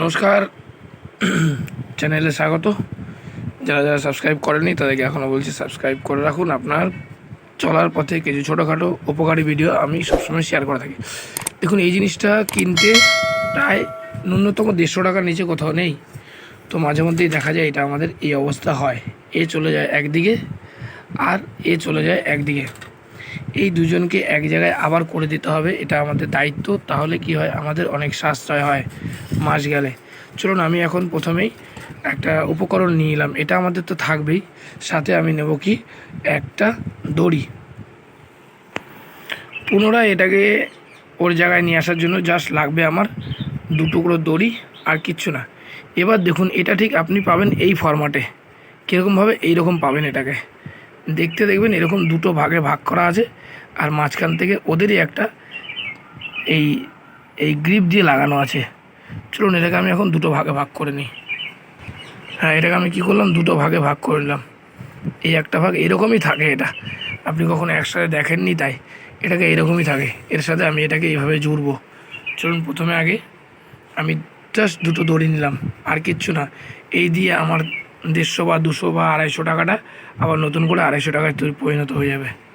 নমস্কার। চ্যানেলে স্বাগত। যারা যারা সাবস্ক্রাইব করেনি তাদেরকে এখনও বলছি সাবস্ক্রাইব করে রাখুন। আপনার চলার পথে কিছু ছোটোখাটো উপকারী ভিডিও আমি সবসময় শেয়ার করে থাকি। দেখুন, এই জিনিসটা কিনতে প্রায় ন্যূনতম দেড়শো টাকার নিচে কোথাও নেই। তো মাঝে মধ্যেই দেখা যায়, এটা আমাদের এই অবস্থা হয়। এ চলে যায় একদিকে আর এ চলে যায় একদিকে। এই দুজনকে এক জায়গায় আবার করে দিতে হবে, এটা আমাদের দায়িত্ব। তাহলে কি হয়? আমাদের অনেক সাশ্রয় হয় মাস গেলে। চলুন, আমি এখন প্রথমেই একটা উপকরণ নিয়ে নিলাম এটা আমাদের তো থাকবেই। সাথে আমি নেব কি? একটা দড়ি। পুনরায় এটাকে ওর জায়গায় নিয়ে আসার জন্য জাস্ট লাগবে আমার দু টুকরো দড়ি আর কিচ্ছু না। এবার দেখুন, এটা ঠিক আপনি পাবেন এই ফরম্যাটে কীরকমভাবে? এইরকম পাবেন এটাকে। দেখতে দেখবেন এরকম দুটো ভাগে ভাগ করা আছে, আর মাঝখান থেকে ওদেরই একটা এই এই গ্রিপ দিয়ে লাগানো আছে। চলুন, এটাকে আমি এখন দুটো ভাগে ভাগ করে নিই। হ্যাঁ এটাকে আমি কী করলাম? দুটো ভাগে ভাগ করে নিলাম। এই একটা ভাগ এরকমই থাকে এটা। আপনি কখনো একসাথে দেখেননি তাই? এটাকে এরকমই থাকে। এর সাথে আমি এটাকে এইভাবে জুড়বো। চলুন, প্রথমে আগে আমি জাস্ট দুটো দড়ি নিলাম। আর কিচ্ছু না। এই দিয়ে আমার দেড়শো বা দুশো বা আড়াইশো টাকাটা আবার নতুন করে আড়াইশো টাকায় পরিণত হয়ে যাবে।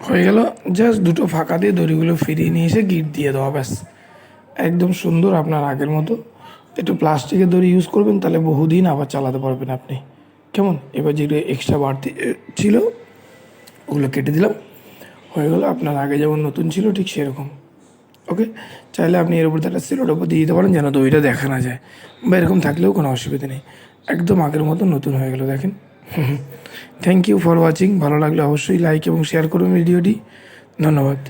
হয়ে গেল জাস্ট দুটো ফাঁকা দিয়ে দড়িগুলো ফিরিয়ে নিয়ে এসে গিট দিয়ে দেওয়া, ব্যাস। একদম সুন্দর আপনার আগের মতো। একটু প্লাস্টিকের দড়ি ইউজ করবেন, তাহলে বহুদিন আবার চালাতে পারবেন আপনি। কেমন? এবার যেগুলো এক্সট্রা বাড়তি ছিল, ওগুলো কেটে দিলাম। হয়ে গেল, আপনার আগে যেমন নতুন ছিল, ঠিক সেরকম। ওকে চাইলে আপনি এর উপর একটা সিলোর উপর দিয়ে দিতে পারেন, যেন দইটা দেখা না যায়। বা এরকম থাকলেও কোনো অসুবিধা নেই। একদম আগের মতো নতুন হয়ে গেল, দেখেন। থ্যাংক ইউ ফর ওয়াচিং ভালো লাগলে অবশ্যই লাইক এবং শেয়ার করুন ভিডিওটি ধন্যবাদ।